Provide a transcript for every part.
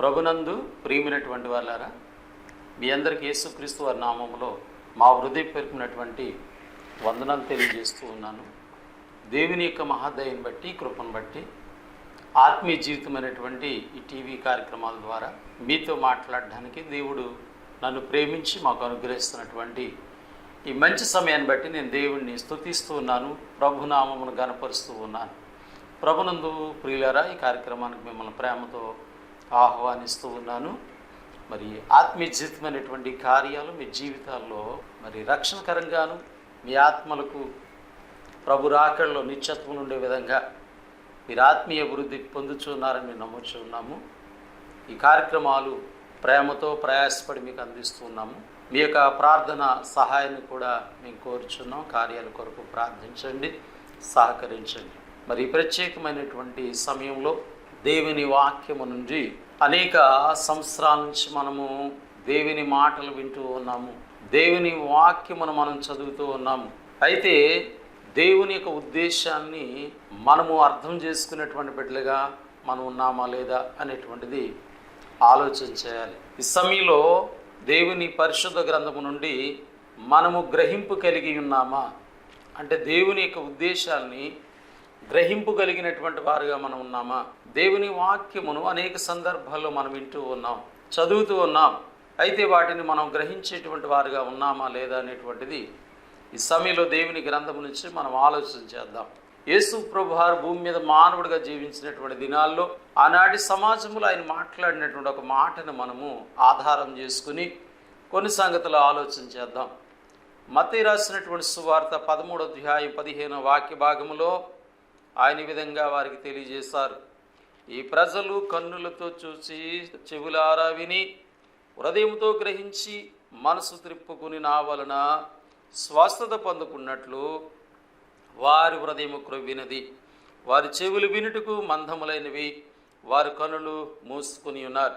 ప్రభునందు ప్రియమైనటువంటి వాళ్ళారా మీ అందరికీ యేసుక్రీస్తు వారి నామములో మా హృదయపూర్వకమైనటువంటి వందనాలు తెలియజేస్తూ ఉన్నాను. దేవుని యొక్క మహాదయని బట్టి కృపను బట్టి ఆత్మీయ జీవితమైనటువంటి ఈ టీవీ కార్యక్రమాల ద్వారా మీతో మాట్లాడడానికి దేవుడు నన్ను ప్రేమించి మాకు అనుగ్రహిస్తున్నటువంటి ఈ మంచి సమయాన్ని బట్టి నేను దేవుణ్ణి స్థుతిస్తూ ఉన్నాను ప్రభునామమును గనపరుస్తూ ఉన్నాను. ప్రభునందు ప్రియులారా ఈ కార్యక్రమానికి మిమ్మల్ని ప్రేమతో ఆహ్వానిస్తూ ఉన్నాను. మరి ఆత్మీయ జీవితమైనటువంటి కార్యాలు మీ జీవితాల్లో మరి రక్షణకరంగాను మీ ఆత్మలకు ప్రభు రాకడలో నిత్యత్వం ఉండే విధంగా మీరు ఆత్మీయ అభివృద్ధి పొందుచున్నారని మేము నమ్ముచు ఉన్నాము. ఈ కార్యక్రమాలు ప్రేమతో ప్రయాసపడి మీకు అందిస్తూ ఉన్నాము. మీ యొక్క ప్రార్థన సహాయాన్ని కూడా మేము కోరుచున్నాం. కార్యాల కొరకు ప్రార్థించండి సహకరించండి. మరి ప్రత్యేకమైనటువంటి సమయంలో దేవుని వాక్యము నుండి అనేక సంవత్సరాల నుంచి మనము దేవుని మాటలు వింటూ ఉన్నాము. దేవుని వాక్యమును మనం చదువుతూ ఉన్నాము. అయితే దేవుని యొక్క ఉద్దేశాన్ని మనము అర్థం చేసుకునేటువంటి బిడ్డలుగా మనం ఉన్నామా లేదా అనేటువంటిది ఆలోచన చేయాలి. ఈ సమయంలో దేవుని పరిశుద్ధ గ్రంథము నుండి మనము గ్రహింపు కలిగి ఉన్నామా? అంటే దేవుని యొక్క ఉద్దేశాన్ని గ్రహింపు కలిగినటువంటి వారుగా మనం ఉన్నామా? దేవుని వాక్యమును అనేక సందర్భాల్లో మనం వింటూ ఉన్నాం చదువుతూ ఉన్నాం. అయితే వాటిని మనం గ్రహించేటువంటి వారుగా ఉన్నామా లేదా అనేటువంటిది ఈ సమయంలో దేవుని గ్రంథం నుంచి మనం ఆలోచన చేద్దాం. యేసు ప్రభువారు భూమి మీద మానవుడిగా జీవించినటువంటి దినాల్లో ఆనాటి సమాజంలో ఆయన మాట్లాడినటువంటి ఒక మాటను మనము ఆధారం చేసుకుని కొన్ని సంగతులు ఆలోచన చేద్దాం. మత్తయి రాసినటువంటి సువార్త పదమూడో అధ్యాయం పదిహేను వాక్య భాగములో ఆయన విధంగా వారికి తెలియజేశారు. ఈ ప్రజలు కన్నులతో చూసి చెవులారా విని హృదయంతో గ్రహించి మనసు త్రిప్పుకుని నా వలన స్వస్థత పొందుకున్నట్లు వారి హృదయము క్రొవ్వినది. వారి చెవులు వినుటకు మందములైనవి వారి కనులు మూసుకుని ఉన్నారు.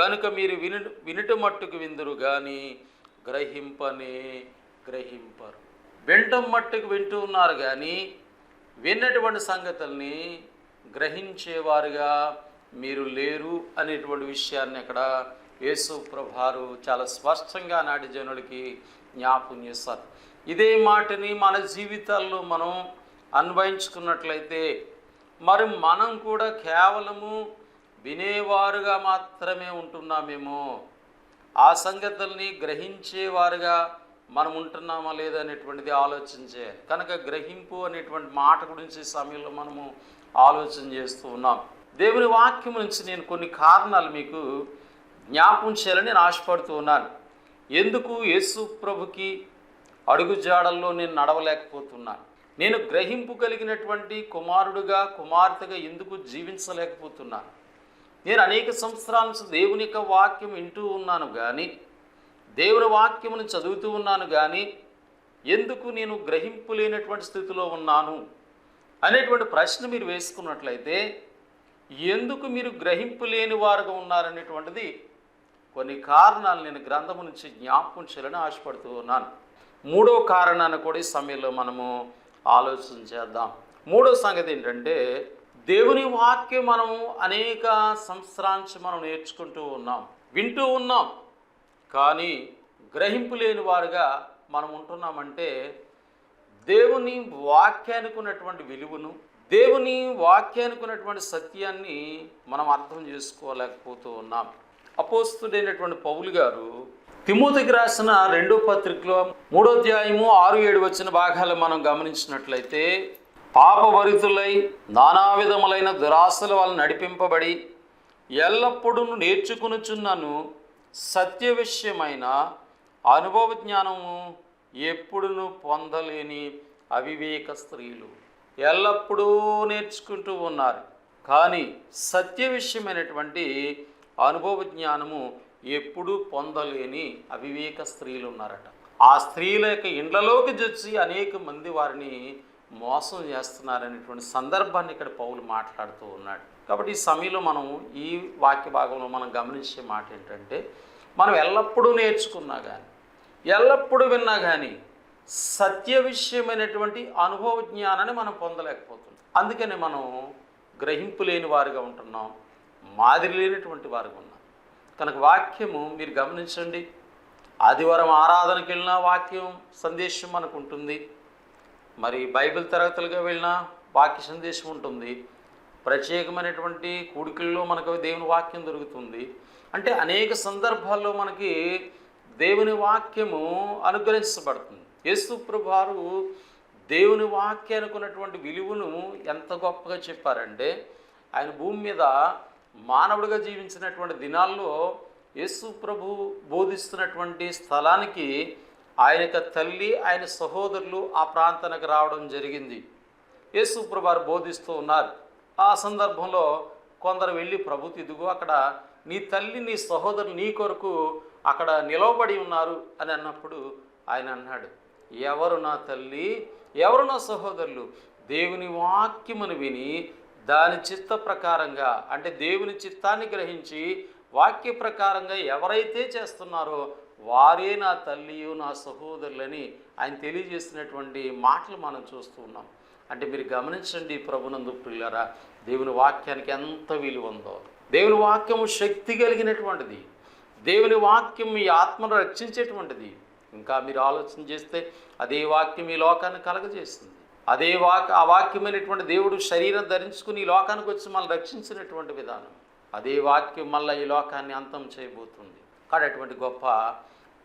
గనుక మీరు విను వినుట మట్టుకు విందురు కానీ గ్రహింపనే గ్రహింపరు. వినటం మట్టుకు వింటూ ఉన్నారు కానీ విన్నటువంటి సంగతుల్ని గ్రహించేవారుగా మీరు లేరు అనేటువంటి విషయాన్ని అక్కడ యేసు ప్రభారు చాలా స్పష్టంగా నాటి జనులకి జ్ఞాపం చేస్తారు. ఇదే మాటని మన జీవితాల్లో మనం అన్వయించుకున్నట్లయితే మరి మనం కూడా కేవలము వినేవారుగా మాత్రమే ఉంటున్నామేమో. ఆ సంగతుల్ని గ్రహించేవారుగా మనం ఉంటున్నామా లేదా అనేటువంటిది ఆలోచించే కనుక గ్రహింపు అనేటువంటి మాట గురించి సమయంలో మనము ఆలోచన చేస్తూ ఉన్నాం. దేవుని వాక్యం నుంచి నేను కొన్ని కారణాలు మీకు జ్ఞాపం చేయాలని నేను ఆశపడుతూ ఉన్నాను. ఎందుకు యేసు ప్రభుకి అడుగుజాడల్లో నేను నడవలేకపోతున్నాను? నేను గ్రహింపు కలిగినటువంటి కుమారుడుగా కుమార్తెగా ఎందుకు జీవించలేకపోతున్నాను? నేను అనేక సంవత్సరాల నుంచి దేవుని యొక్క వాక్యం వింటూ ఉన్నాను కానీ దేవుని వాక్యమును చదువుతూ ఉన్నాను కానీ ఎందుకు నేను గ్రహింపు లేనటువంటి స్థితిలో ఉన్నాను అనేటువంటి ప్రశ్న మీరు వేసుకున్నట్లయితే ఎందుకు మీరు గ్రహింపు లేని వారుగా ఉన్నారనేటువంటిది కొన్ని కారణాలు నేను గ్రంథము నుంచి జ్ఞాపకం చేయాలని ఆశపడుతూ ఉన్నాను. మూడో కారణాన్ని కూడా ఈ సమయంలో మనము ఆలోచన చేద్దాం. మూడో సంగతి ఏంటంటే దేవుని వాక్యం మనము అనేక సంవత్సరాంచి మనం నేర్చుకుంటూ ఉన్నాం వింటూ ఉన్నాం. కానీ గ్రహింపు లేని వారుగా మనం ఉంటున్నామంటే దేవుని వాక్యానికి ఉన్నటువంటి విలువను దేవుని వాక్యానికి ఉన్నటువంటి సత్యాన్ని మనం అర్థం చేసుకోలేకపోతూ ఉన్నాం. అపోస్తుడైనటువంటి పౌలు గారు తిమోతికి రాసిన రెండో పత్రికలో మూడో అధ్యాయము ఆరు ఏడు వచ్చిన భాగాలు మనం గమనించినట్లయితే పాపభరితులై నానా విధములైన దురాశల వల్ల నడిపింపబడి ఎల్లప్పుడూ నేర్చుకునుచున్నాను సత్య విషయమైన అనుభవ జ్ఞానము ఎప్పుడును పొందలేని అవివేక స్త్రీలు ఎల్లప్పుడూ నేర్చుకుంటూ ఉన్నారు. కానీ సత్య విషయమైనటువంటి అనుభవ జ్ఞానము ఎప్పుడూ పొందలేని అవివేక స్త్రీలు ఉన్నారట. ఆ స్త్రీల యొక్క ఇండ్లలోకి జచ్చి అనేక మంది వారిని మోసం చేస్తున్నారనేటువంటి సందర్భాన్ని ఇక్కడ పౌలు మాట్లాడుతూ ఉన్నాడు. కాబట్టి ఈ సమయంలో మనం ఈ వాక్య భాగంలో మనం గమనించే మాట ఏంటంటే మనం ఎల్లప్పుడూ నేర్చుకున్నా కానీ ఎల్లప్పుడూ విన్నా కానీ సత్య విషయమైనటువంటి అనుభవ జ్ఞానాన్ని మనం పొందలేకపోతున్నాం. అందుకని మనం గ్రహింపు లేని వారుగా ఉంటున్నాం మాదిరి లేనటువంటి వారుగా ఉన్నాం. కనుక వాక్యము మీరు గమనించండి. ఆదివారం ఆరాధనకి వెళ్ళినా వాక్యం సందేశం మనకు ఉంటుంది. మరి బైబిల్ తరగతులుగా వెళ్ళినా వాక్య సందేశం ఉంటుంది. ప్రత్యేకమైనటువంటి కూడికల్లో మనకు దేవుని వాక్యం దొరుకుతుంది. అంటే అనేక సందర్భాల్లో మనకి దేవుని వాక్యము అనుగ్రహించబడుతుంది. యేసు ప్రభువారు దేవుని వాక్యానికి ఉన్నటువంటి విలువను ఎంత గొప్పగా చెప్పారంటే ఆయన భూమి మీద మానవుడిగా జీవించినటువంటి దినాల్లో యేసు ప్రభు బోధిస్తున్నటువంటి స్థలానికి ఆయన యొక్క తల్లి ఆయన సహోదరులు ఆ ప్రాంతానికి రావడం జరిగింది. యేసు ప్రభువారు బోధిస్తూ ఉన్నారు. ఆ సందర్భంలో కొందరు వెళ్ళి ప్రభు ఇదిగో అక్కడ నీ తల్లి నీ సహోదరులు నీ కొరకు అక్కడ నిలవబడి ఉన్నారు అని అన్నప్పుడు ఆయన అన్నాడు ఎవరు నా తల్లి? ఎవరు నా సహోదరులు? దేవుని వాక్యమును విని దాని చిత్త ప్రకారంగా అంటే దేవుని చిత్తాన్ని గ్రహించి వాక్య ప్రకారంగా ఎవరైతే చేస్తున్నారో వారే నా తల్లియు నా సహోదరులని ఆయన తెలియజేసినటువంటి మాటలు మనం చూస్తూ ఉన్నాం. అంటే మీరు గమనించండి ప్రభునందు పిల్లరా దేవుని వాక్యానికి ఎంత విలువ ఉందో. దేవుని వాక్యము శక్తి కలిగినటువంటిది. దేవుని వాక్యం మీ ఆత్మను రక్షించేటువంటిది. ఇంకా మీరు ఆలోచన చేస్తే అదే వాక్యం ఈ లోకాన్ని కలగజేస్తుంది. అదే వాక్ ఆ వాక్యమైనటువంటి దేవుడు శరీరం ధరించుకుని ఈ లోకానికి వచ్చి మనల్ని రక్షించినటువంటి విధానం. అదే వాక్యం మళ్ళీ ఈ లోకాన్ని అంతం చేయబోతుంది. కానీ అటువంటి గొప్ప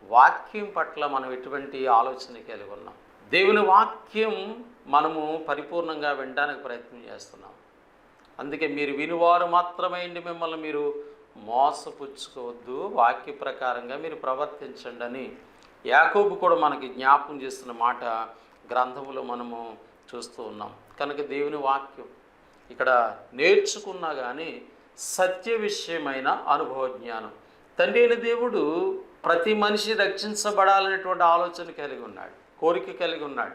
వాక్యం పట్ల మనం ఎటువంటి ఆలోచన కలిగి ఉన్నాం? దేవుని వాక్యం మనము పరిపూర్ణంగా వినడానికి ప్రయత్నం చేస్తున్నాం. అందుకే మీరు వినువారు మాత్రమే మిమ్మల్ని మీరు మోసపుచ్చుకోవద్దు వాక్య ప్రకారంగా మీరు ప్రవర్తించండి అని యాకోబు కూడా మనకి జ్ఞాపకం చేస్తున్న మాట గ్రంథములో మనము చూస్తూ ఉన్నాం. కనుక దేవుని వాక్యం ఇక్కడ నేర్చుకున్నా కానీ సత్య విషయమైన అనుభవ జ్ఞానం. తండ్రి అయిన దేవుడు ప్రతి మనిషి రక్షించబడాలనేటువంటి ఆలోచన కలిగి ఉన్నాడు కోరిక కలిగి ఉన్నాడు.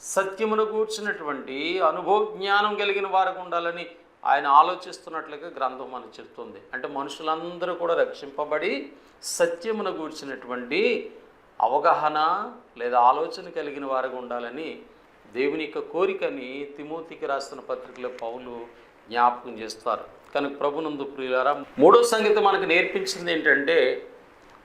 సత్యమును కూర్చున్నటువంటి అనుభవ జ్ఞానం కలిగిన వారికి ఉండాలని ఆయన ఆలోచిస్తున్నట్లుగా గ్రంథం మనకు చెప్తుంది. అంటే మనుషులందరూ కూడా రక్షింపబడి సత్యమును కూర్చున్నటువంటి అవగాహన లేదా ఆలోచన కలిగిన వారిగా ఉండాలని దేవుని యొక్క కోరికని తిమోతికి రాస్తున్న పత్రికలో పౌలు జ్ఞాపకం చేస్తారు. కనుక ప్రభునందు ప్రియులారా మూడో సంగతి మనకు నేర్పించింది ఏంటంటే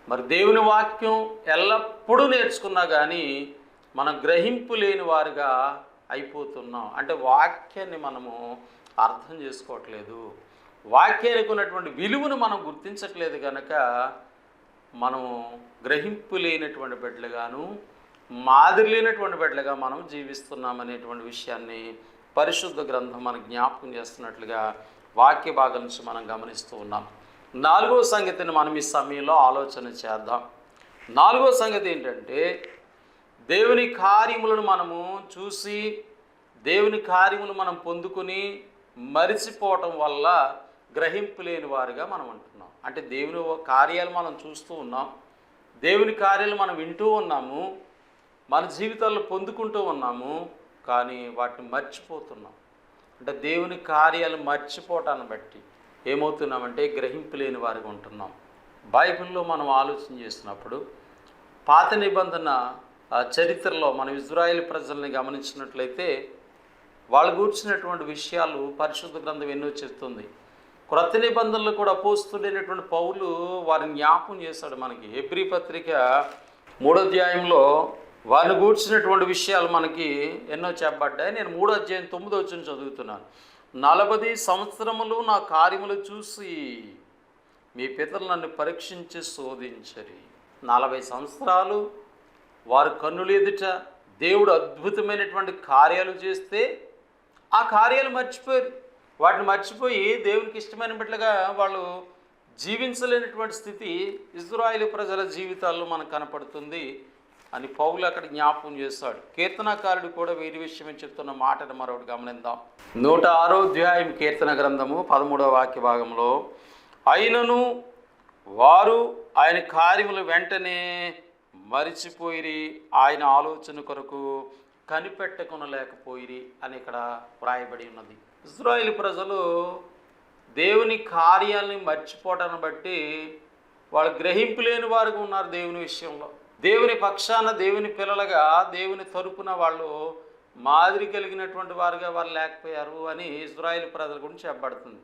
మరి దేవుని వాక్యం ఎల్లప్పుడూ నేర్చుకున్నా కానీ మనం గ్రహింపు లేని వారుగా అయిపోతున్నాం. అంటే వాక్యాన్ని మనము అర్థం చేసుకోవట్లేదు. వాక్యానికి ఉన్నటువంటి విలువను మనం గుర్తించట్లేదు కనుక మనము గ్రహింపు లేనటువంటి బిడ్డలుగాను మాదిరి లేనటువంటి బిడ్డలుగా మనం జీవిస్తున్నామనేటువంటి విషయాన్ని పరిశుద్ధ గ్రంథం మనకు జ్ఞాపకం చేస్తున్నట్లుగా వాక్య భాగం నుంచి మనం గమనిస్తూ ఉన్నాం. నాలుగో సంగతిని మనం ఈ సమయంలో ఆలోచన చేద్దాం. నాలుగో సంగతి ఏంటంటే దేవుని కార్యములను మనము చూసి దేవుని కార్యములు మనం పొందుకుని మరిచిపోవటం వల్ల గ్రహింపు లేని వారుగా మనం అంటున్నాం. అంటే దేవుని కార్యాలు మనం చూస్తూ ఉన్నాం. దేవుని కార్యాలు మనం వింటూ ఉన్నాము. మన జీవితాల్లో పొందుకుంటూ ఉన్నాము. కానీ వాటిని మర్చిపోతున్నాం. అంటే దేవుని కార్యాలు మర్చిపోవటాన్ని బట్టి ఏమవుతున్నామంటే గ్రహింపు లేని వారిగా ఉంటున్నాం. బైబిల్లో మనం ఆలోచన చేసినప్పుడు పాత నిబంధన చరిత్రలో మనం ఇజ్రాయేల్ ప్రజల్ని గమనించినట్లయితే వాళ్ళు కూర్చున్నటువంటి విషయాలు పరిశుద్ధ గ్రంథం ఎన్నో చెప్తుంది. క్రొత్త నిబంధనలు కూడా పోస్తుడైనటువంటి పౌలు వారిని జ్ఞాపం చేశాడు మనకి. ఎబ్రి పత్రిక మూడో అధ్యాయంలో వారిని కూర్చున్నటువంటి విషయాలు మనకి ఎన్నో చెప్పబడ్డాయి. నేను మూడో అధ్యాయం తొమ్మిదో వచ్చిన చదువుతున్నాను. నలభై సంవత్సరములు నా కార్యములు చూసి మీ పితరులు నన్ను పరీక్షించి శోధించరి. నలభై సంవత్సరాలు వారు కన్నులు ఎదుట దేవుడు అద్భుతమైనటువంటి కార్యాలు చేస్తే ఆ కార్యాలు మర్చిపోయారు. వాటిని మర్చిపోయి దేవునికి ఇష్టమైన బిడ్డలుగా వాళ్ళు జీవించలేనటువంటి స్థితి ఇజ్రాయిల్ ప్రజల జీవితాల్లో మనకు కనపడుతుంది అని పౌలు అక్కడ జ్ఞాపకం చేస్తాడు. కీర్తనకారుడు కూడా వీరి విషయమే చెప్తున్న మాటను మరొకటి గమనిద్దాం. నూట ఆరో అధ్యాయం కీర్తన గ్రంథము పదమూడవ వాక్య భాగంలో అయినను వారు ఆయన కార్యములు వెంటనే మరిచిపోయి ఆయన ఆలోచన కొరకు కనిపెట్టకొనలేకపోయిరి అని ఇక్కడ వ్రాయబడి ఉన్నది. ఇజ్రాయిల్ ప్రజలు దేవుని కార్యాలని మర్చిపోవటాన్ని బట్టి వాళ్ళు గ్రహింపు లేని వారుగా ఉన్నారు దేవుని విషయంలో. దేవుని పక్షాన దేవుని పిల్లలుగా దేవుని తరపున వాళ్ళు మాదిరి కలిగినటువంటి వారుగా వాళ్ళు లేకపోయారు అని ఇజ్రాయిల్ ప్రజల గురించి చెప్పబడుతుంది.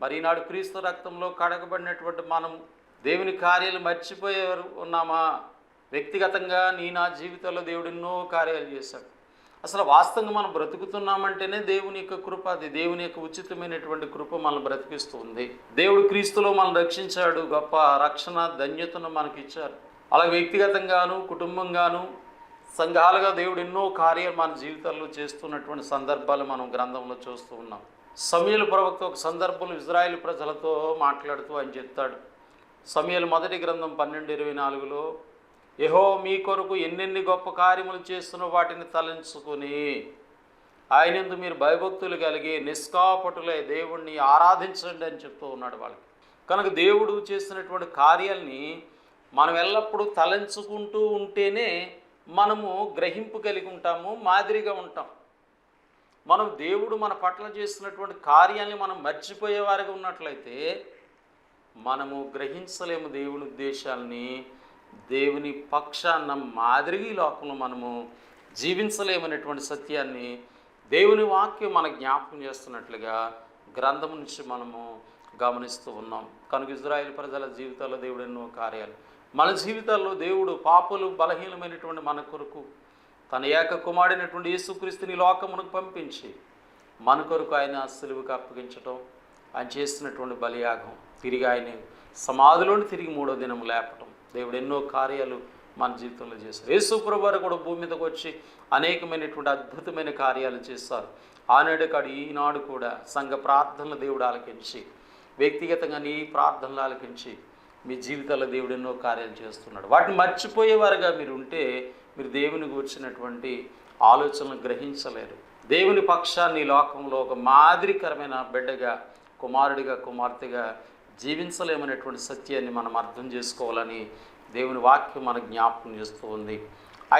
మరి ఈనాడు క్రీస్తు రక్తంలో కడగబడినటువంటి మనం దేవుని కార్యాలు మర్చిపోయేవారు ఉన్నామా? వ్యక్తిగతంగా నీ నా జీవితంలో దేవుడు ఎన్నో కార్యాలు చేశాడు. అసలు వాస్తవంగా మనం బ్రతుకుతున్నామంటేనే దేవుని యొక్క కృప అది దేవుని యొక్క ఉచితమైనటువంటి కృప మనల్ని బ్రతికిస్తుంది. దేవుడు క్రీస్తులో మనం రక్షించాడు గొప్ప రక్షణ ధన్యతను మనకి ఇచ్చారు. అలాగే వ్యక్తిగతంగాను కుటుంబంగాను సంఘాలుగా దేవుడు ఎన్నో కార్యాలు మన జీవితాల్లో చేస్తున్నటువంటి సందర్భాలు మనం గ్రంథంలో చూస్తూ ఉన్నాం. సమయలు ప్రవక్త ఒక సందర్భంలో ఇజ్రాయెల్ ప్రజలతో మాట్లాడుతూ ఆయన చెప్తాడు. సమయలు మొదటి గ్రంథం పన్నెండు ఇరవై నాలుగులో యహో మీ కొరకు ఎన్నెన్ని గొప్ప కార్యములు చేస్తున్న వాటిని తలంచుకుని ఆయనందు మీరు భయభక్తులు కలిగి నిష్కాపటులై దేవుణ్ణి ఆరాధించండి అని చెప్తూ ఉన్నాడు వాళ్ళకి. కనుక దేవుడు చేసినటువంటి కార్యాలని మనం ఎల్లప్పుడూ తలంచుకుంటూ ఉంటేనే మనము గ్రహింపు కలిగి ఉంటాము మాదిరిగా ఉంటాం. మనం దేవుడు మన పట్ల చేసినటువంటి కార్యాలని మనం మర్చిపోయేవారిగా ఉన్నట్లయితే మనము గ్రహించలేము దేవుని ఉద్దేశాలని. దేవుని పక్షాన్న మాదిరిగా ఈ లోకంలో మనము జీవించలేమనేటువంటి సత్యాన్ని దేవుని వాక్యం మన జ్ఞాపకం చేస్తున్నట్లుగా గ్రంథం నుంచి మనము గమనిస్తూ ఉన్నాం. కనుక ఇజ్రాయేల్ ప్రజల జీవితాల్లో దేవుడు ఎన్నో కార్యాలు. మన జీవితాల్లో దేవుడు పాపులు బలహీనమైనటువంటి మన కొరకు తన ఏక కుమారుడైనటువంటి యేసుక్రీస్తుని లోకమునకు పంపించి మన కొరకు ఆయన సులువుకు అప్పగించటం ఆయన చేస్తున్నటువంటి బలియాగం. తిరిగి ఆయన సమాధిలోని తిరిగి మూడో దినం లేపటం. దేవుడు ఎన్నో కార్యాలు మన జీవితంలో చేశారు. యేసుప్రభు వారు కూడా భూమి మీదకి వచ్చి అనేకమైనటువంటి అద్భుతమైన కార్యాలు చేస్తారు ఆనాడు కాడు ఈనాడు కూడా సంఘ ప్రార్థనలు దేవుడు ఆలకించి వ్యక్తిగతంగా నీ ప్రార్థనలు ఆలకించి మీ జీవితాల్లో దేవుడు ఎన్నో కార్యాలు చేస్తున్నాడు. వాటిని మర్చిపోయేవారుగా మీరు ఉంటే మీరు దేవుని కూర్చున్నటువంటి ఆలోచనలు గ్రహించలేరు. దేవుని పక్షాన్ని లోకంలో ఒక మాదిరికరమైన బిడ్డగా కుమారుడిగా కుమార్తెగా జీవించలేమనేటువంటి సత్యాన్ని మనం అర్థం చేసుకోవాలని దేవుని వాక్యం మనకు జ్ఞాపకం చేస్తూ ఉంది.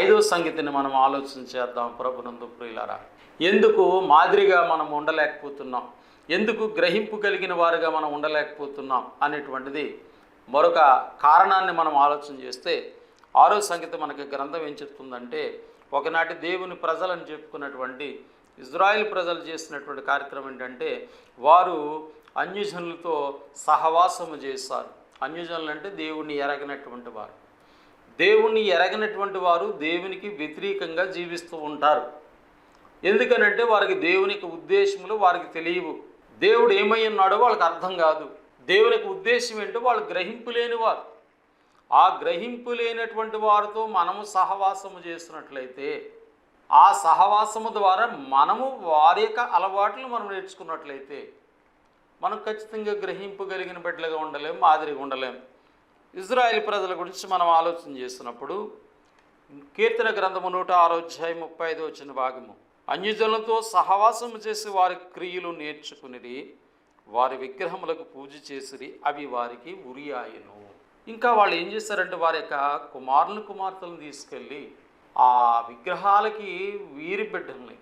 ఐదో సంగతిని మనం ఆలోచన చేద్దాం ప్రభునందు ప్రియులారా. ఎందుకు మాదిరిగా మనం ఉండలేకపోతున్నాం? ఎందుకు గ్రహింపు కలిగిన వారుగా మనం ఉండలేకపోతున్నాం అనేటువంటిది మరొక కారణాన్ని మనం ఆలోచన చేస్తే ఆరో సంగతి మనకి గ్రంథం ఏం చెప్తుందంటే ఒకనాటి దేవుని ప్రజలని చెప్పుకున్నటువంటి ఇజ్రాయిల్ ప్రజలు చేసినటువంటి కార్యక్రమం ఏంటంటే వారు అన్యజనులతో సహవాసము చేస్తారు అన్యజనులు అంటే దేవుణ్ణి ఎరగనటువంటి వారు. దేవుణ్ణి ఎరగనటువంటి వారు దేవునికి వ్యతిరేకంగా జీవిస్తూ ఉంటారు. ఎందుకనంటే వారికి దేవునికి ఉద్దేశములు వారికి తెలియవు. దేవుడు ఏమై ఉన్నాడో వాళ్ళకి అర్థం కాదు. దేవునికి ఉద్దేశం ఏంటో వాళ్ళు గ్రహింపు లేని వారు. ఆ గ్రహింపు లేనటువంటి వారితో మనము సహవాసము చేస్తున్నట్లయితే ఆ సహవాసము ద్వారా మనము వారి యొక్క అలవాట్లు మనం నేర్చుకున్నట్లయితే మనం ఖచ్చితంగా గ్రహింపు కలిగిన బిడ్డలుగా ఉండలేం మాదిరిగా ఉండలేం. ఇజ్రాయెల్ ప్రజల గురించి మనం ఆలోచన చేస్తున్నప్పుడు కీర్తన గ్రంథము నూట ఆరోధ్యాయ ముప్పై ఐదు వచ్చిన భాగము. అన్యజనులతో సహవాసము చేసి వారి క్రియలు నేర్చుకునేది వారి విగ్రహములకు పూజ చేసిరి అవి వారికి ఉరియాయను ఇంకా వాళ్ళు ఏం చేశారంటే వారి యొక్క కుమారులు కుమార్తెలను తీసుకెళ్ళి ఆ విగ్రహాలకి వీరి బిడ్డల్ని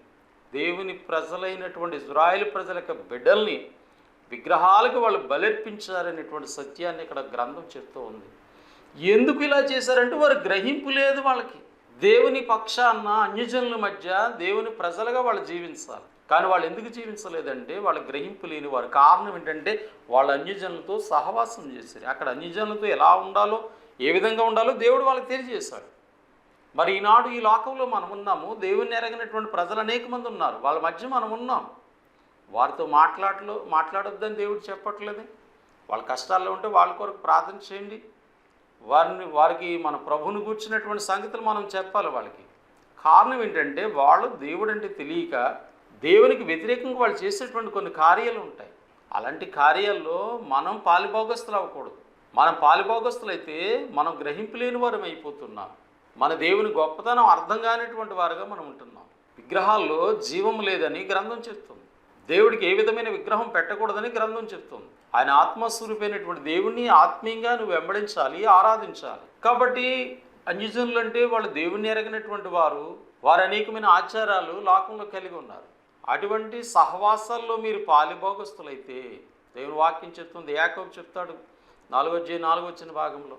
దేవుని ప్రజలైనటువంటి ఇజ్రాయిల్ ప్రజల యొక్క బిడ్డల్ని విగ్రహాలకు వాళ్ళు బలర్పించారనేటువంటి సత్యాన్ని ఇక్కడ గ్రంథం చెప్తూ ఉంది. ఎందుకు ఇలా చేశారంటే వారు గ్రహింపు లేదు వాళ్ళకి. దేవుని పక్షాన్న అన్యజనుల మధ్య దేవుని ప్రజలుగా వాళ్ళు జీవించాలి. కానీ వాళ్ళు ఎందుకు జీవించలేదంటే వాళ్ళ గ్రహింపు లేని వారు. కారణం ఏంటంటే వాళ్ళ అన్యజనులతో సహవాసం చేశారు. అక్కడ అన్యజనులతో ఎలా ఉండాలో ఏ విధంగా ఉండాలో దేవుడు వాళ్ళకి తెలియజేశాడు. మరి ఈనాడు ఈ లోకంలో మనం ఉన్నాము. దేవుని ఎరగినటువంటి ప్రజలు అనేక మంది ఉన్నారు. వాళ్ళ మధ్య మనం ఉన్నాం. వారితో మాట్లాడలు మాట్లాడొద్దని దేవుడు చెప్పట్లేదు. వాళ్ళ కష్టాల్లో ఉంటే వాళ్ళ కొరకు ప్రార్థన చేయండి. వారిని వారికి మన ప్రభుని కూర్చున్నటువంటి సంగతులు మనం చెప్పాలి వాళ్ళకి. కారణం ఏంటంటే వాళ్ళు దేవుడు అంటే తెలియక దేవునికి వ్యతిరేకంగా వాళ్ళు చేసేటువంటి కొన్ని కార్యాలు ఉంటాయి. అలాంటి కార్యాల్లో మనం పాలిభోగస్తులు అవ్వకూడదు. మనం పాలిభోగస్తులు అయితే మనం గ్రహింపలేని వారం అయిపోతున్నాం. మన దేవుని గొప్పతనం అర్థం కానిటువంటి వారుగా మనం ఉంటున్నాం. విగ్రహాల్లో జీవం లేదని గ్రంథం చెప్తుంది. దేవుడికి ఏ విధమైన విగ్రహం పెట్టకూడదని గ్రంథం చెప్తుంది. ఆయన ఆత్మస్వరూపైనటువంటి దేవుణ్ణి ఆత్మీయంగా నువ్వు వెంబడించాలి ఆరాధించాలి. కాబట్టి అన్యజనులు అంటే వాళ్ళు దేవుణ్ణి ఎరగినటువంటి వారు వారు అనేకమైన ఆచారాలు లోకంలో కలిగి ఉన్నారు. అటువంటి సహవాసాల్లో మీరు పాలిభోగస్తులైతే దేవుని వాక్యం చెప్తుంది యాకోబు చెప్తాడు నాలుగో అధ్యాయం నాలుగు వచ్చిన భాగంలో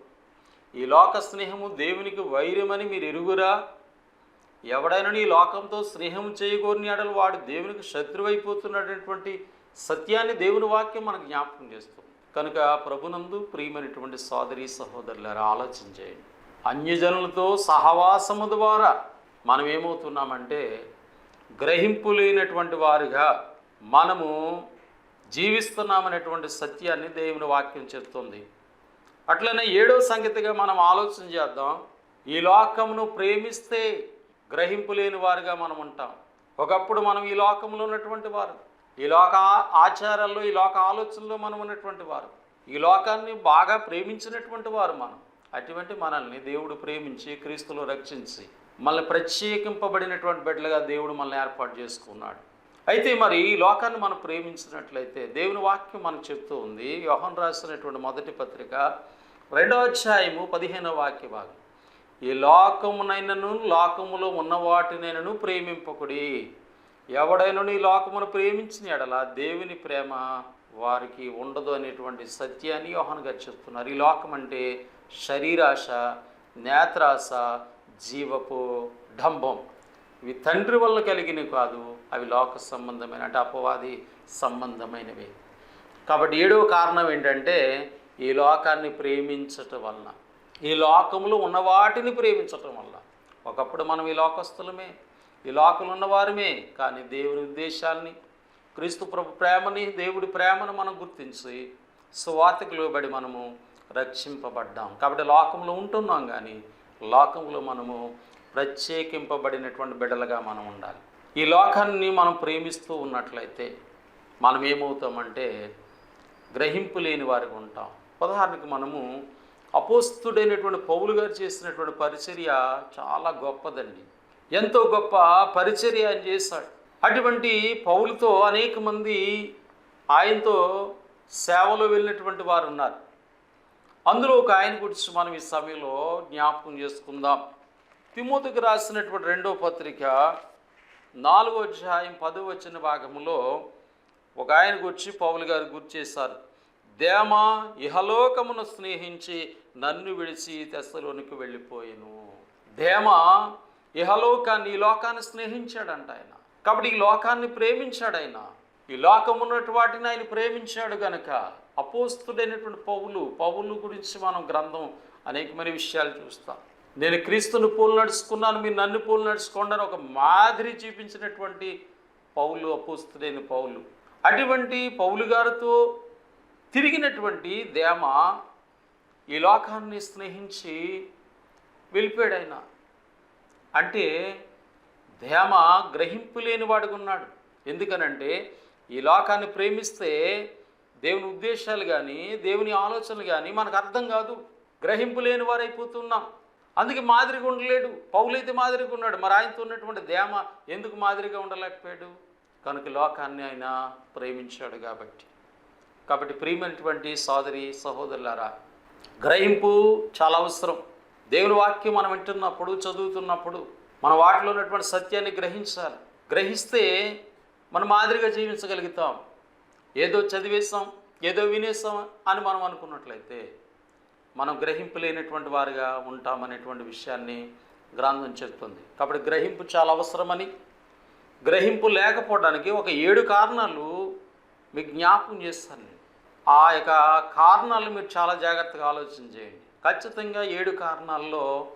ఈ లోక స్నేహము దేవునికి వైరమని మీరు ఎరుగురా? ఎవడైనా ఈ లోకంతో స్నేహం చేయకూడని అడలు వాడు దేవునికి శత్రువైపోతున్నటువంటి సత్యాన్ని దేవుని వాక్యం మనకు జ్ఞాపకం చేస్తుంది. కనుక ప్రభునందు ప్రియమైనటువంటి సోదరి సహోదరులారా ఆలోచన చేయండి. అన్యజనులతో సహవాసము ద్వారా మనం ఏమవుతున్నామంటే గ్రహింపు లేనటువంటి వారిగా మనము జీవిస్తున్నామనేటువంటి సత్యాన్ని దేవుని వాక్యం చెప్తుంది. అట్లనే ఏడో సంగతిగా మనం ఆలోచన చేద్దాం. ఈ లోకమును ప్రేమిస్తే గ్రహింపు లేని వారుగా మనం ఉంటాం. ఒకప్పుడు మనం ఈ లోకంలో ఉన్నటువంటి వారు. ఈ లోక ఆచారాల్లో ఈ లోక ఆలోచనలో మనం ఉన్నటువంటి వారు. ఈ లోకాన్ని బాగా ప్రేమించినటువంటి వారు మనం. అటువంటి మనల్ని దేవుడు ప్రేమించి క్రీస్తులో రక్షించి మనల్ని ప్రత్యేకింపబడినటువంటి బిడ్డలుగా దేవుడు మనల్ని ఏర్పాటు చేసుకున్నాడు. అయితే మరి ఈ లోకాన్ని మనం ప్రేమించినట్లయితే దేవుని వాక్యం మనకు చెప్తూ ఉంది. యోహన్ రాసినటువంటి మొదటి పత్రిక రెండో అధ్యాయము పదిహేనవ వాక్య భాగం ఈ లోకమునైనను లోకములో ఉన్న వాటినైనను ప్రేమింపకుడి. ఎవడైనను ఈ లోకమును ప్రేమించిన ఎడల దేవుని ప్రేమ వారికి ఉండదు అనేటువంటి సత్యాన్ని యోహన్ గారు చెప్తున్నారు. ఈ లోకం అంటే శరీరాశ నేత్రాశ జీవపు డంబం. ఇవి తండ్రి వల్ల కలిగినవి కాదు అవి లోక సంబంధమైన అంటే అపవాది సంబంధమైనవి. కాబట్టి ఏడవ కారణం ఏంటంటే ఈ లోకాన్ని ప్రేమించటం వలన. ఈ లోకంలో ఉన్న వాటిని ప్రేమించటం వల్ల. ఒకప్పుడు మనం ఈ లోకస్తులమే ఈ లోకంలో ఉన్నవారమే కానీ దేవుని ఉద్దేశాన్ని క్రీస్తు ప్రభు ప్రేమని దేవుడి ప్రేమను మనం గుర్తించి సువార్తకు లోబడి మనము రక్షింపబడ్డాం. కాబట్టి లోకంలో ఉంటున్నాం కానీ లోకంలో మనము ప్రత్యేకింపబడినటువంటి బిడ్డలుగా మనం ఉండాలి. ఈ లోకాన్ని మనం ప్రేమిస్తూ ఉన్నట్లయితే మనం ఏమవుతామంటే గ్రహింపు లేని వారికి ఉంటాం. ఉదాహరణకు మనము అపోస్తుడైనటువంటి పౌలు గారు చేసినటువంటి పరిచర్య చాలా గొప్పదండి. ఎంతో గొప్ప పరిచర్య ఆయన చేశాడు. అటువంటి పౌలుతో అనేక మంది ఆయనతో సేవలో వెళ్ళినటువంటి వారు ఉన్నారు. అందులో ఒక ఆయన గురించి మనం ఈ సమయంలో జ్ఞాపకం చేసుకుందాం. తిమోతికి రాసినటువంటి రెండో పత్రిక నాలుగో అధ్యాయం పదో వచ్చిన భాగంలో ఒక ఆయన గురించి పౌలు గారు గుర్తు చేశారు. దేమ ఇహలోకమును స్నేహించి నన్ను విడిచి తెస్సలోనికి వెళ్ళిపోయాను. దేమ ఇహలోకాన్ని ఈ లోకాన్ని స్నేహించాడంట ఆయన. కాబట్టి ఈ లోకాన్ని ప్రేమించాడు ఆయన. ఈ లోకం ఉన్నటువంటి వాటిని ఆయన ప్రేమించాడు గనక. అపోస్తుడైనటువంటి పౌలు పౌలు గురించి మనం గ్రంథం అనేకమైన విషయాలు చూస్తాం. నేను క్రీస్తుని పూలు నడుచుకున్నాను మీరు నన్ను పూలు నడుచుకోండి అని ఒక మాదిరి చూపించినటువంటి పౌలు అపోస్తుడైన పౌలు. అటువంటి పౌలు గారితో తిరిగినటువంటి దేమ ఈ లోకాన్ని స్నేహించి వెళ్ళిపోయాడు ఆయన అంటే దేమ గ్రహింపు లేని ఉన్నాడు. ఎందుకనంటే ఈ లోకాన్ని ప్రేమిస్తే దేవుని ఉద్దేశాలు కానీ దేవుని ఆలోచనలు కానీ మనకు అర్థం కాదు. గ్రహింపు లేని వారైపోతున్నాం. అందుకే మాదిరిగా ఉండలేడు. పౌలైతే మాదిరిగా ఉన్నాడు. మరి ఆయనతో ఉన్నటువంటి దేమ ఎందుకు మాదిరిగా ఉండలేకపోయాడు? కనుక లోకాన్ని ఆయన ప్రేమించాడు కాబట్టి. కాబట్టి ప్రియమైనటువంటి సోదరి సహోదరులారా గ్రహింపు చాలా అవసరం. దేవుని వాక్యం మనం వింటున్నప్పుడు చదువుతున్నప్పుడు మన వాటిలో ఉన్నటువంటి సత్యాన్ని గ్రహించాలి. గ్రహిస్తే మనం మాదిరిగా జీవించగలుగుతాం. ఏదో చదివేస్తాం ఏదో వినేసాం అని మనం అనుకున్నట్లయితే మనం గ్రహింపులేనటువంటి వారుగా ఉంటామనేటువంటి విషయాన్ని గ్రంథం చెప్తుంది. కాబట్టి గ్రహింపు చాలా అవసరమని గ్రహింపు లేకపోవడానికి ఒక ఏడు కారణాలు మీకు జ్ఞాపకం చేస్తాను నేను. ఆ యొక్క కారణాలు మీరు చాలా జాగ్రత్తగా ఆలోచన చేయండి. ఖచ్చితంగా ఏడు కారణాల్లో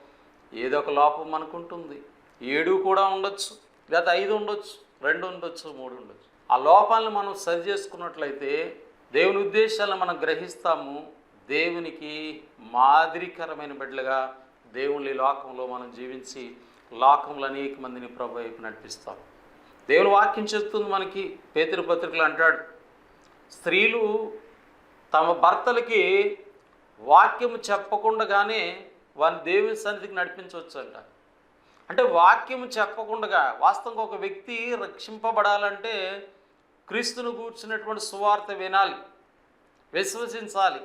ఏదో ఒక లోపం మనకు ఉంటుంది ఏడు కూడా ఉండొచ్చు లేదా ఐదు ఉండొచ్చు రెండు ఉండొచ్చు మూడు ఉండొచ్చు. ఆ లోపాలను మనం సరి చేసుకున్నట్లయితే దేవుని ఉద్దేశాలను మనం గ్రహిస్తాము. దేవునికి మాదిరికరమైన బిడ్డలుగా దేవుని లోకంలో మనం జీవించి లోకంలో అనేక మందిని ప్రభు వైపు నడిపిస్తాం. దేవుని వాక్యం చేస్తుంది మనకి పేతృపత్రికలు పత్రికలు అంటాడు స్త్రీలు తమ భర్తలకి వాక్యం చెప్పకుండానే వారిని దేవుని సన్నిధికి నడిపించవచ్చు అంట అంటే వాక్యం చెప్పకుండా వాస్తవంగా ఒక వ్యక్తి రక్షింపబడాలంటే క్రీస్తును కూర్చున్నటువంటి సువార్త వినాలి విశ్వసించాలి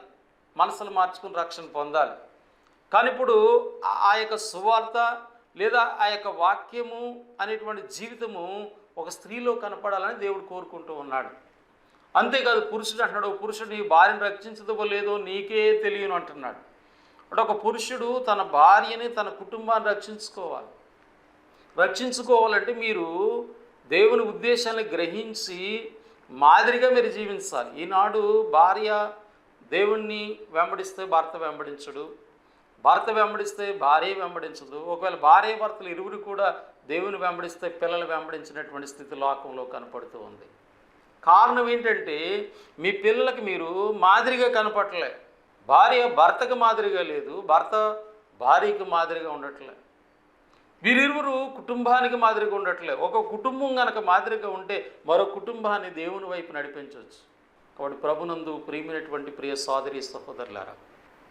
మనసులు మార్చుకుని రక్షణ పొందాలి. కానీ ఇప్పుడు ఆ- ఆ యొక్క సువార్త లేదా ఆ యొక్క వాక్యము అనేటువంటి జీవితము ఒక స్త్రీలో కనపడాలని దేవుడు కోరుకుంటూ ఉన్నాడు. అంతేకాదు పురుషుడు అంటున్నాడు పురుషుడు నీ భార్యను రక్షించదో లేదో నీకే తెలియను అంటున్నాడు. అంటే ఒక పురుషుడు తన భార్యని తన కుటుంబాన్ని రక్షించుకోవాలి. రక్షించుకోవాలంటే మీరు దేవుని ఉద్దేశాన్ని గ్రహించి మాదిరిగా మీరు జీవించాలి. ఈనాడు భార్య దేవుణ్ణి వెంబడిస్తే భర్త వెంబడించడు భర్త వెంబడిస్తే భార్య వెంబడించదు. ఒకవేళ భార్య భర్తలు ఇరువురు కూడా దేవుని వెంబడిస్తే పిల్లలు వెంబడించినటువంటి స్థితి లోకంలో కనపడుతూ ఉంది. కారణం ఏంటంటే మీ పిల్లలకి మీరు మాదిరిగా కనపడలే భార్య భర్తకు మాదిరిగా లేదు భర్త భార్యకు మాదిరిగా ఉండట్లే. వీరిరువురు కుటుంబానికి మాదిరిగా ఉండట్లే. ఒక కుటుంబం గనక మాదిరిగా ఉంటే మరో కుటుంబాన్ని దేవుని వైపు నడిపించవచ్చు. కాబట్టి ప్రభునందు ప్రియమైనటువంటి ప్రియ సోదరి సహోదరులారా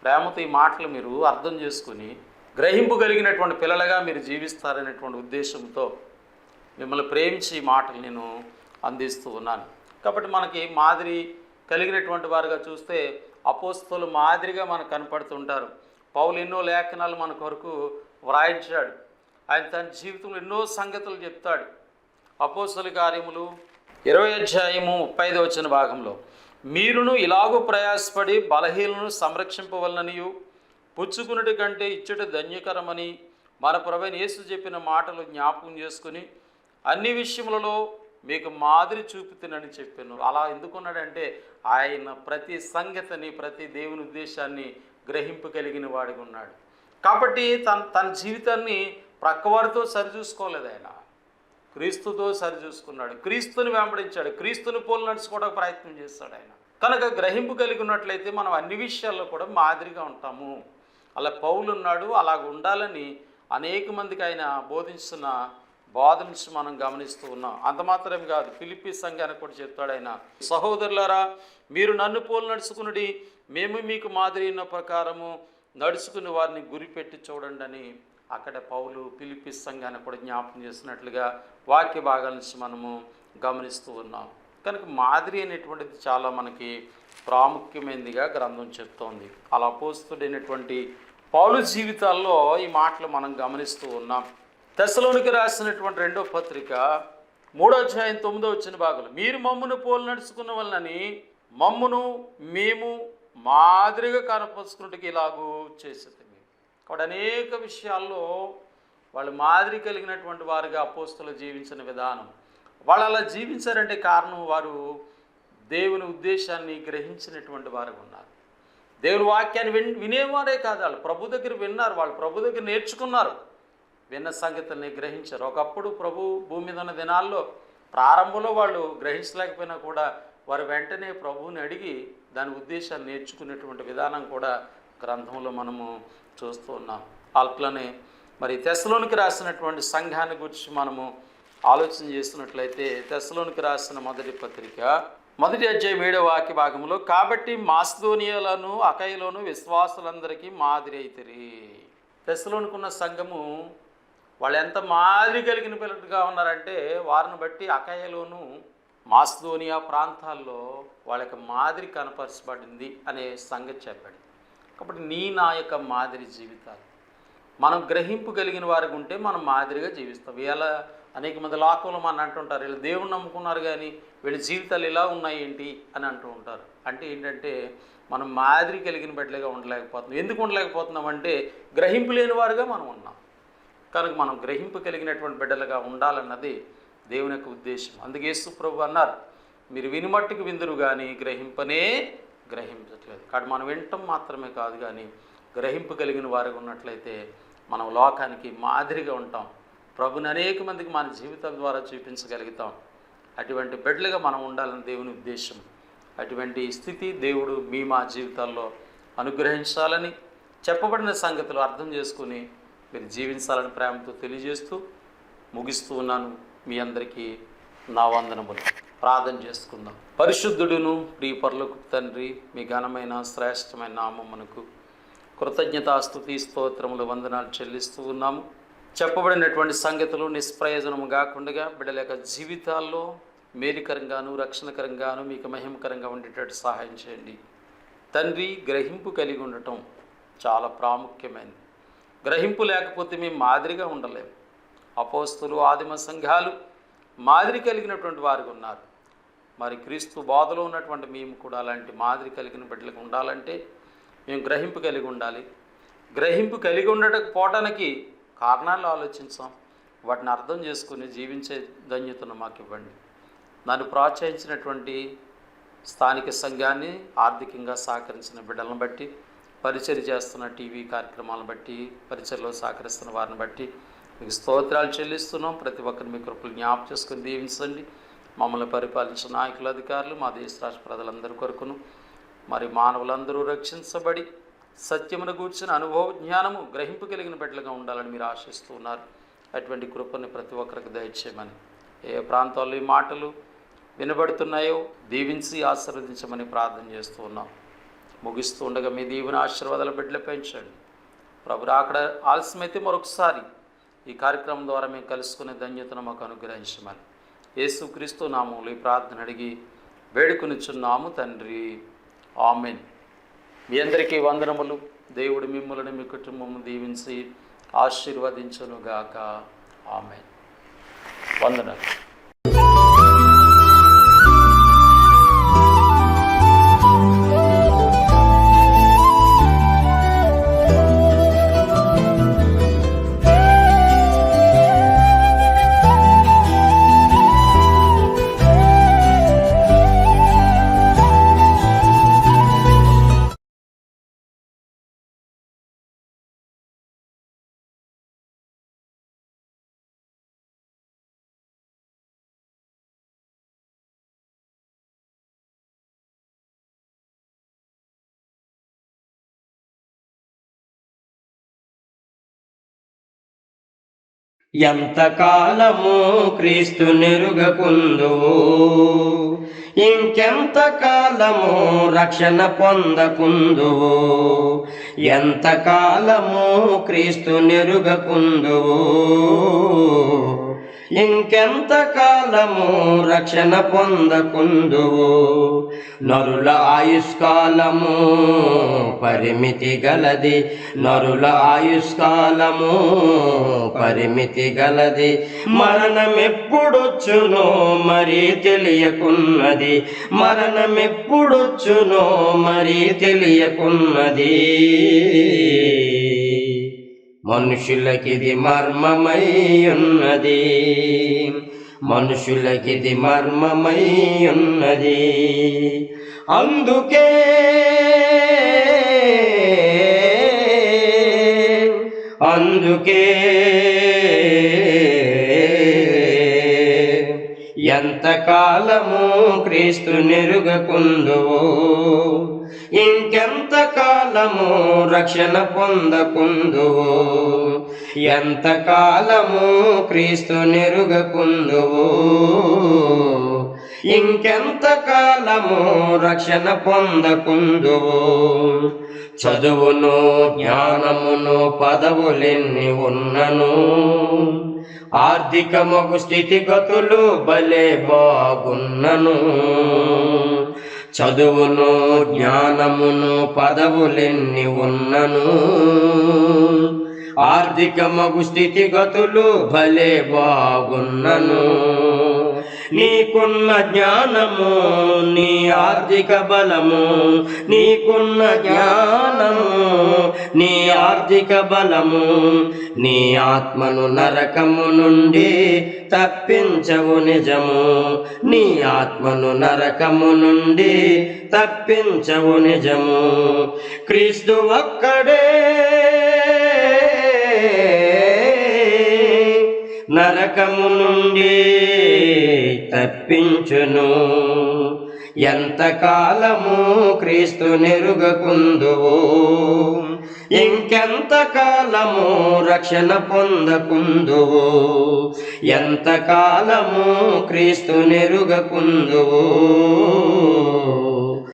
ప్రేమతో ఈ మాటలు మీరు అర్థం చేసుకుని గ్రహింపు కలిగినటువంటి పిల్లలుగా మీరు జీవిస్తారనేటువంటి ఉద్దేశంతో మిమ్మల్ని ప్రేమించి ఈ మాటలు నేను అందిస్తూ ఉన్నాను. కాబట్టి మనకి మాదిరి కలిగినటువంటి వారుగా చూస్తే అపోస్తులు మాదిరిగా మనకు కనపడుతుంటారు. పౌలు ఎన్నో లేఖనాలు మన కొరకు వ్రాయించాడు. ఆయన తన జీవితంలో ఎన్నో సంగతులు చెప్తాడు. అపోస్తుల కార్యములు ఇరవై అధ్యాయము ముప్పై ఐదు వచ్చిన భాగంలో మీరును ఇలాగూ ప్రయాసపడి బలహీనను సంరక్షింపవలననియు పుచ్చుకున్నటి కంటే ఇచ్చట ధన్యకరమని మన ప్రభైన యేసు చెప్పిన మాటలు జ్ఞాపకం చేసుకుని అన్ని విషయములలో మీకు మాదిరి చూపుతున్నాడని చెప్పాను. అలా ఎందుకున్నాడంటే ఆయన ప్రతి సంగతిని ప్రతి దేవుని ఉద్దేశాన్ని గ్రహింపు కలిగిన వాడిగా ఉన్నాడు. కాబట్టి తన తన జీవితాన్ని ప్రక్కవారితో సరిచూసుకోలేదు ఆయన. క్రీస్తుతో సరిచూసుకున్నాడు. క్రీస్తుని వెంబడించాడు. క్రీస్తుని పోలు నడుచుకోవడానికి ప్రయత్నం చేస్తాడు ఆయన. కనుక గ్రహింపు కలిగి ఉన్నట్లయితే మనం అన్ని విషయాల్లో కూడా మాదిరిగా ఉంటాము. అలా పౌలు ఉన్నాడు అలాగ ఉండాలని అనేక మందికి ఆయన బోధించిన బోధ మనం గమనిస్తూ ఉన్నాం. అంత మాత్రం కాదు. ఫిలిపి సంఘానికి కూడా చెప్తాడు ఆయన. సహోదరులారా మీరు నన్ను పోలు నడుచుకునుడి మేము మీకు మాదిరి ఉన్న ప్రకారము నడుచుకుని వారిని గురిపెట్టి చూడండి అని అక్కడ పౌలు పిలిపి సంఘాన్ని కూడా జ్ఞాపకం చేస్తున్నట్లుగా వాక్య భాగాల నుంచి మనము గమనిస్తూ ఉన్నాం. కనుక మాదిరి అనేటువంటిది చాలా మనకి ప్రాముఖ్యమైనదిగా గ్రంథం చెప్తోంది. అలా పోస్తుడైనటువంటి పౌలు జీవితాల్లో ఈ మాటలు మనం గమనిస్తూ ఉన్నాం. దశలోనికి రాసినటువంటి రెండో పత్రిక మూడో అధ్యాయం తొమ్మిదో వచ్చిన భాగంలో మీరు మమ్మును పోలు నడుచుకున్న వలనని మమ్మును మేము మాదిరిగా కనపరుచుకున్నట్టుకి ఇలాగూ చేసేది. కాబట్టి అనేక విషయాల్లో వాళ్ళు మాదిరి కలిగినటువంటి వారుగా అపోస్తులు జీవించిన విధానం. వాళ్ళు అలా జీవించారంటే కారణం వారు దేవుని ఉద్దేశాన్ని గ్రహించినటువంటి వారు ఉన్నారు. దేవుని వాక్యాన్ని విన్ వినేవారే కాదు వాళ్ళు. ప్రభు దగ్గర విన్నారు వాళ్ళు. ప్రభు దగ్గర నేర్చుకున్నారు. విన్న సంగతుల్ని గ్రహించారు. ఒకప్పుడు ప్రభు భూమి మీద ఉన్న దినాల్లో ప్రారంభంలో వాళ్ళు గ్రహించలేకపోయినా కూడా వారు వెంటనే ప్రభువుని అడిగి దాని ఉద్దేశాన్ని నేర్చుకునేటువంటి విధానం కూడా గ్రంథంలో మనము చూస్తూ ఉన్నాం. అల్పలనే మరి తెశలోనికి రాసినటువంటి సంఘాన్ని గురించి మనము ఆలోచన చేస్తున్నట్లయితే తెశలోనికి రాసిన మొదటి పత్రిక మొదటి అధ్యాయం ఏడవ వాక్య భాగంలో కాబట్టి మాస్దోనియలను అకైలోను విశ్వాసులందరికీ మాదిరి అయితరి. తెశలోనుకున్న సంఘము వాళ్ళు ఎంత మాదిరి కలిగిన పిల్లలుగా ఉన్నారంటే వారిని బట్టి అకయలోను మాస్దోనియా ప్రాంతాల్లో వాళ్ళకి మాదిరి కనపరచబడింది అనే సంగతి చెప్పాడు. కాబట్టి నీ నా యొక్క మాదిరి జీవితాలు. మనం గ్రహింపు కలిగిన వారికి ఉంటే మనం మాదిరిగా జీవిస్తాం. ఇలా అనేక మంది లోకంలో మన అంటుంటారు వీళ్ళు దేవుని నమ్ముకున్నారు కానీ వీళ్ళ జీవితాలు ఇలా ఉన్నాయి ఏంటి అని అంటూ ఉంటారు. అంటే ఏంటంటే మనం మాదిరి కలిగిన బిడ్డలుగా ఉండలేకపోతున్నాం. ఎందుకు ఉండలేకపోతున్నాం అంటే గ్రహింపు లేని వారుగా మనం ఉన్నాం. కనుక మనం గ్రహింపు కలిగినటువంటి బిడ్డలుగా ఉండాలన్నది దేవుని యొక్క ఉద్దేశం. అందుకే ప్రభు అన్నారు మీరు వినిమట్టుకు విందురు కానీ గ్రహింపనే గ్రహించట్లేదు కాబట్టి మనం వినటం మాత్రమే కాదు కానీ గ్రహింపు కలిగిన వారిగా ఉన్నట్లయితే మనం లోకానికి మాదిరిగా ఉంటాం. ప్రభుని అనేక మందికి మన జీవితం ద్వారా చూపించగలుగుతాం. అటువంటి బిడ్డలుగా మనం ఉండాలని దేవుని ఉద్దేశం. అటువంటి స్థితి దేవుడు మీ మా జీవితాల్లో అనుగ్రహించాలని చెప్పబడిన సంగతులు అర్థం చేసుకుని మీరు జీవించాలని ప్రేమతో తెలియజేస్తూ ముగిస్తూ ఉన్నాను. మీ అందరికీ నా వందనములు. ప్రార్థన చేసుకుందాం. పరిశుద్ధుడును ప్రియపరులకు తండ్రి మీ ఘనమైన శ్రేష్టమైన నామమునకు కృతజ్ఞతాస్తుతి స్తోత్రములు వందనాలు చెల్లిస్తూ ఉన్నాము. చెప్పబడినటువంటి సంగతులు నిష్ప్రయోజనము కాకుండా బిడ్డల యొక్క జీవితాల్లో మేలుకరంగాను రక్షణకరంగాను మీకు మహిమకరంగా ఉండేటట్టు సహాయం చేయండి. తండ్రి గ్రహింపు కలిగి ఉండటం చాలా ప్రాముఖ్యమైనది. గ్రహింపు లేకపోతే మేము మాదిరిగా ఉండలేము. అపోస్తులు ఆదిమ సంఘాలు మాదిరి కలిగినటువంటి వారు ఉన్నారు. మరి క్రీస్తు బోధలో ఉన్నటువంటి మేము కూడా అలాంటి మాదిరి కలిగిన బిడ్డలకు ఉండాలంటే మేము గ్రహింపు కలిగి ఉండాలి. గ్రహింపు కలిగి ఉండకపోవటానికి కారణాలు ఆలోచించాం. వాటిని అర్థం చేసుకుని జీవించే ధన్యతను మాకు ఇవ్వండి. నన్ను ప్రోత్సహించినటువంటి స్థానిక సంఘాన్ని ఆర్థికంగా సహకరించిన బిడ్డలను బట్టి పరిచర్ చేస్తున్న టీవీ కార్యక్రమాలను బట్టి పరిచర్లో సహకరిస్తున్న వారిని బట్టి మీకు స్తోత్రాలు చెల్లిస్తున్నాం. ప్రతి ఒక్కరిని మీ కృపలు జ్ఞాపం చేసుకుని దీవించండి. మమ్మల్ని పరిపాలించిన నాయకులు అధికారులు మా దేశ రాష్ట్ర ప్రజలందరి కొరకును మరి మానవులందరూ రక్షించబడి సత్యమును కూర్చుని అనుభవ జ్ఞానము గ్రహింపు కలిగిన బిడ్డలుగా ఉండాలని మీరు ఆశిస్తూ ఉన్నారు. అటువంటి కృపని ప్రతి ఒక్కరికి దయచేయమని. ఏ ప్రాంతాల్లో ఈ మాటలు వినబడుతున్నాయో దీవించి ఆశీర్వదించమని ప్రార్థన చేస్తూ ఉన్నాం. ముగిస్తూ ఉండగా మీ దీవెన ఆశీర్వాదాల బిడ్డలు పెంచండి. ప్రభు అక్కడ ఆలస్యమైతే మరొకసారి ఈ కార్యక్రమం ద్వారా మేము కలుసుకునే ధన్యతను మాకు అనుగ్రహించమని యేసుక్రీస్తు నామములు ఈ ప్రార్థన అడిగి వేడుకొనిచున్నాము తండ్రి. ఆమెన్. మీ అందరికీ వందనములు. దేవుడు మిమ్మల్ని మీ కుటుంబం దీవించి ఆశీర్వదించనుగాక. ఆమెన్. వందనాలు. ఎంతకాలము క్రీస్తు నెరుగకుందువు? ఇంకెంత కాలము రక్షణ పొందకుందువు? ఎంతకాలము క్రీస్తు నెరుగకుందువు? ఇంకెంత కాలము రక్షణ పొందకుందువు నరుల ఆయుష్కాలము పరిమితి గలది. నరుల ఆయుష్కాలము పరిమితి గలది. మరణమెప్పుడొచ్చునో మరి తెలియకున్నది. మరణమెప్పుడొచ్చునో మరి తెలియకున్నది. మనుషులకిది మర్మమై ఉన్నది మనుషులకిది మర్మమై ఉన్నది అందుకే అందుకే ఎంతకాలము క్రీస్తు నెరుగకుందువు ఇంకెంత కాలము రక్షణ పొందకుందువు? ఎంతకాలము క్రీస్తు నెరుగకుందువు? ఇంకెంత కాలము రక్షణ పొందకుందువు? చదువును జ్ఞానమును పదవులెన్ని ఉన్నను? ఆర్థికమగు స్థితిగతులు భలే బాగున్నను? చదువును జ్ఞానమును పదవులెన్ని ఉన్నను. ఆర్థికమగు స్థితిగతులు భలే బాగున్నను. నీకున్న జ్ఞానము నీ ఆర్థిక బలము నీకున్న జ్ఞానము నీ ఆర్థిక బలము నీ ఆత్మను నరకము నుండి తప్పించవు నిజము. నీ ఆత్మను నరకము నుండి తప్పించవు నిజము. క్రీస్తు ఒక్కడే నరకము నుండి తప్పించును. ఎంతకాలము క్రీస్తు నెరుగకుందువు? ఇంకెంత కాలము రక్షణ పొందకుందువు? ఎంత కాలము క్రీస్తు నెరుగకుందువు?